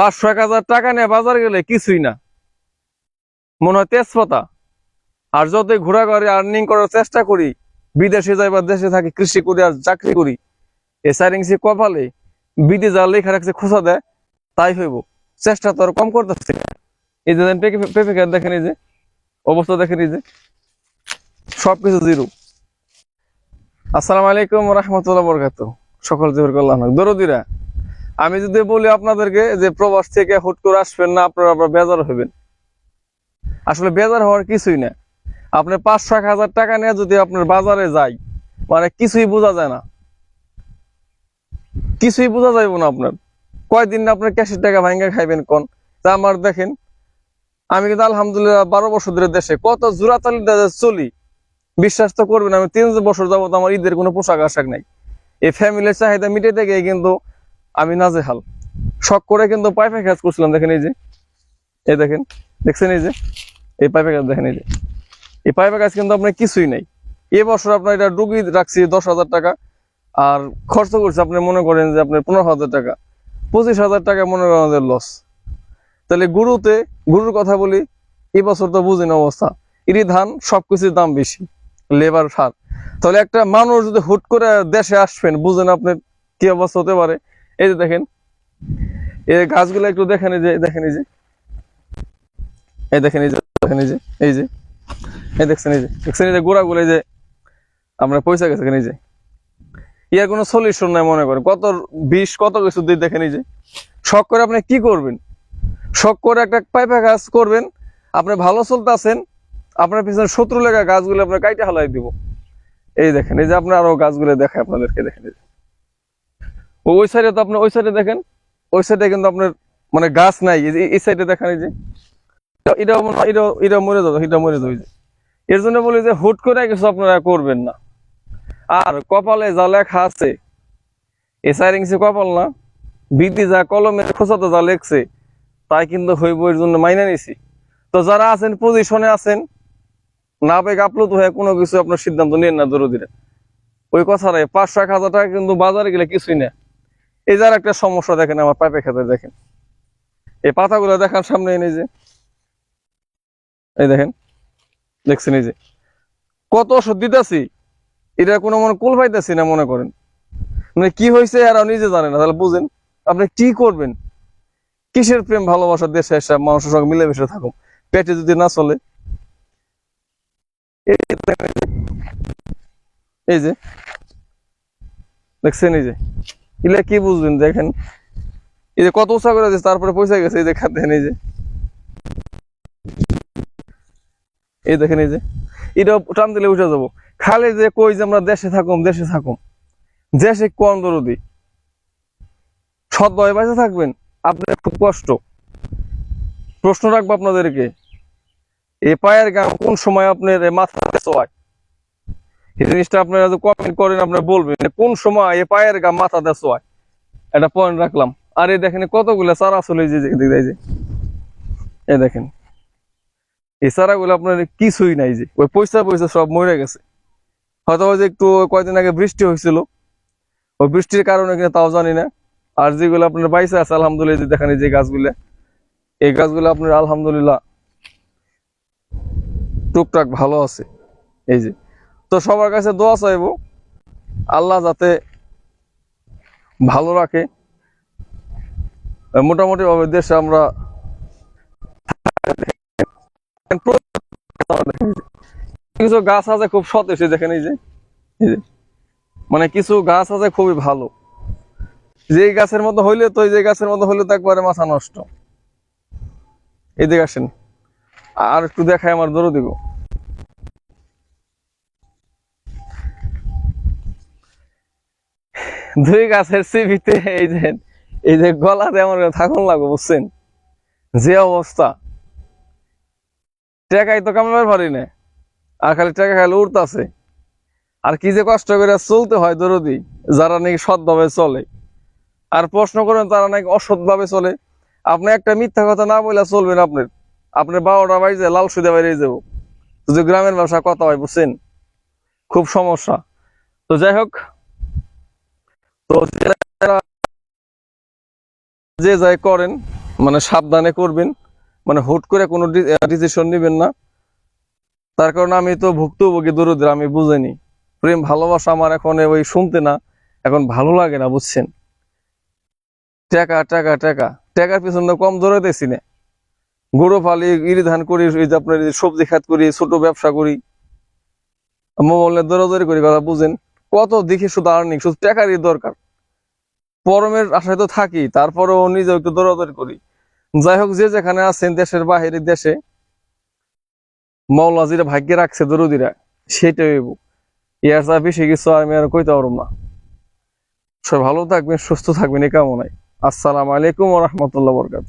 পাঁচশো এক হাজার টাকা নিয়ে বাজার গেলে কিছুই না। মনে হয় তেজপাতা। আর যতই ঘোরা করে আর্নিং করার চেষ্টা করি, বিদেশে যাই বা দেশে থাকি, কৃষি করি আর চাকরি করি এ সাইরিংসে কপালে বিদে যা লেখা রাখছে খোঁচা দেয়, তাই হইব। চেষ্টা তো আর কম করতেছে। এই যে পেঁপে খাত দেখেন এই যে, অবস্থা দেখেন এই যে, সবকিছু জিরো আসসালামু আলাইকুম রহমতুল্লাহ বরকাত সকল জোর করলাম। দরদিরা আমি যদি বলি আপনাদেরকে যে প্রবাস থেকে হুট করে আসবেন না, আপনারা আবার বেজার হবেন। আসলে বেজার হওয়ার কিছুই না। আপনি পাঁচশো এক হাজার টাকা নিয়ে যদি আপনার বাজারে যাই মানে কিছুই বোঝা যায় না। কিছুই বোঝা যাইব না আপনার। কয়দিন না আপনার ক্যাশের টাকা ভাঙ্গা খাইবেন কোন? তা আমার দেখেন, আমি কিন্তু আলহামদুলিল্লাহ বারো বছর ধরে দেশে, কত জোড়াতালি চলি। বিশ্বাস তো করবেন, আমি তিন বছর যাবত আমার ঈদের কোনো পোশাক আশাক নাই। এই ফ্যামিলির চাহিদা মিটাইতে গিয়ে কিন্তু আমি নাজেহাল। শখ করে কিন্তু পাইপে কাজ করছিলাম, দেখেন এই যে। এই দেখেন, দেখছেন এই যে? এই পাইপে কাজ, দেখেন এই যে। এই পাইপে কাজ কিন্তু আপনার কিছুই নাই। এ বছর আপনার এটা ডুবি রাখছি দশ হাজার টাকা, আর খরচ করছে আপনি মনে করেন যে আপনার পনেরো হাজার টাকা। পঁচিশ হাজার টাকা মনে করেন আমাদের লস তাহলে গুরুতে, গুরুর কথা বলি এবছর তো বুঝিন অবস্থা। ইরি ধান, সবকিছুর দাম বেশি, লেবার সার। তাহলে একটা মানুষ যদি হুট করে দেশে আসবেন, বুঝেন আপনার কি অবস্থা হতে পারে? এই যে দেখেন, এই গাছগুলো একটু দেখেন, এই যে দেখেন, এই যে। এই দেখেন, এই যে, দেখেন, এই যে এই যে। এই দেখছেন, এই যে, দেখছেন, এই যে গোড়াগুলো, এই যে আমরা পয়সা গেছে এই যে। ইয়ার কোনো সলিউশন নাই মনে করেন। কত বিষ, কত কিছু দিয়ে দেখেন, এই যে। শখ করে আপনি কি করবেন? শখ করে একটা পাইপা গাছ করবেন, আপনি ভালো চলতেছেন, আপনার পিছনে শত্রু লেখা গাছগুলো আপনার কাইটে হালাই দিব। এই দেখেন, এই যে আপনার আরও গাছগুলো দেখায় আপনাদেরকে, দেখেন, এই যে। ওই সাইডে তো আপনি ওই সাইডে দেখেন, ওই সাইডে কিন্তু আপনার মানে গাছ নাই, এই সাইডে দেখেন এই যে। এটা- এটা এটা মরে যাবে এটা মরে যাবে। এর জন্য বলি যে, হুট করে কিছু আপনারা করবেন না। আর কপালে যা লেখা আছে এ সাইরিংসে কপাল না যা কলমে খোঁচাতে যা লেখছে, তাই কিন্তু হইব এর জন্য মাইনে নিছি। তো যারা আছেন পজিশনে আছেন, না পেয়ে গাপলুত হয়ে কোনো কিছু আপনার সিদ্ধান্ত নেন না দরদিরে ওই কথাটাই পাঁচশো এক হাজার টাকা কিন্তু বাজারে গেলে কিছুই না। এই যার একটা সমস্যা দেখেন, আমার পাইপে খেতে দেখেন। এই পাতাগুলো দেখান সামনে এনে যে। এই দেখেন, দেখছেন এই যে। কত ওষুধ দিতেছি, এটা কোনো মনে কুল পাইতেছি না মনে করেন। মানে কি হয়েছে আর নিজে জানে না, তাহলে বুঝেন আপনি কি করবেন। কিসের প্রেম, ভালোবাসা, দেশে এসে মানুষের সঙ্গে মিলেমিশে থাকুন, পেটে যদি না চলে। এই যে, দেখছেন এই যে। এগুলা কি বুঝবেন দেখেন? এই যে কত উৎসাহ করে দিচ্ছে তারপরে পয়সা গেছে, এই যে খাদ্যেন এই যে। এই দেখেন, এই যে। এটা টান দিলে উঠে যাব। খালি যে কই যে আমরা দেশে থাকুম দেশে থাকুম। দেশে কোন দরদি সৎভাবে বেঁচে থাকবেন, আপনার খুব কষ্ট। প্রশ্ন রাখব আপনাদেরকে এই পায়ের গাম কোন সময় আপনার মাথা মাথাতে চয় এই জিনিসটা আপনারা যদি কমেন্ট করেন, আপনারা বলবেন কোন সময় পায়ের মাথাতে চয় একটা পয়েন্ট রাখলাম। আর দেখেন কতগুলো চারা চলে যে। দেখেন। এই চারাগুলো আপনার কিছুই নাই যে। ওই পয়সা পয়সা সব মরে গেছে। হয়তো যে একটু কয়েকদিন আগে বৃষ্টি হয়েছিল। ওই বৃষ্টির কারণে কিনা তাও জানি না। আর যেগুলো আপনার বাইসে আছে, আলহামদুলিল্লাহ দেখেন যে গাছগুলো। এই গাছগুলো আপনার আলহামদুলিল্লাহ টুকটাক ভালো আছে। এই যে। তো সবার কাছে দোয়া চাইব, আল্লাহ যাতে ভালো রাখে। মোটামুটি ভাবে দেশে আমরা কিছু গাছ আছে খুব সতেজ দেখেন এই যে মানে কিছু গাছ আছে খুবই ভালো। যে গাছের মতো হইলে তো যে গাছের মতো হইলে তো একবারে মাথা নষ্ট। এদিকে আসেন, আর একটু দেখায় আমার দৌড় দিব দুই গাছের সিবিতে এই যে এই যে গলাতে আমার থাকুন লাগবে, বুঝছেন? যে অবস্থা। টাকাই তো কামাবার পারি না। আর খালি টাকা খালি উঠতাছে আর কি যে কষ্ট করে চলতে হয় দরদি, যারা নাকি সৎভাবে চলে। আর প্রশ্ন করেন, তারা নাকি অসৎভাবে চলে। আপনি একটা মিথ্যা কথা না বলে চলবেন আপনার। আপনার বারোটা বাড়িতে লাল সুদে বাইরে যাব। যদি গ্রামের ভাষা কথা হয়, বুঝছেন? খুব সমস্যা। তো যাই হোক তো যে যাই করেন মানে সাবধানে করবেন মানে হুট করে কোনো ডিসিশন নেবেন না। তার কারণে আমি তো ভুক্তভোগী দরুদের আমি বুঝিনি প্রেম, ভালোবাসা আমার এখন ওই শুনতে না, এখন ভালো লাগে না, বুঝছেন? টাকা টাকা টাকা। টাকার পিছনে কম দৌড়াইতেছি না। গরু ফালি ইরি ধান করি, এই যে আপনার সবজি খাত করি, ছোট ব্যবসা করি। মোবাইলে দৌড়াদৌড়ি করি, কথা বুঝেন? কত দেখি শুধু আর্নিং শুধু টাকারই দরকার। পরমের আশায় তো থাকি, তারপরেও নিজেও একটু দৌড়াদৌড়ি করি। যাই হোক, যে যেখানে আছেন দেশের বাহিরে দেশে মৌলাজিরা ভাগ্যে রাখছে দরুদিরা, সেটাই ইয়ার চা বেশি কিছু আমি আর কইতে পারব না। সব ভালো থাকবেন, সুস্থ থাকবেন এ কামনায়। আসসালামু আলাইকুম রহমতুল্লাহ বরকাত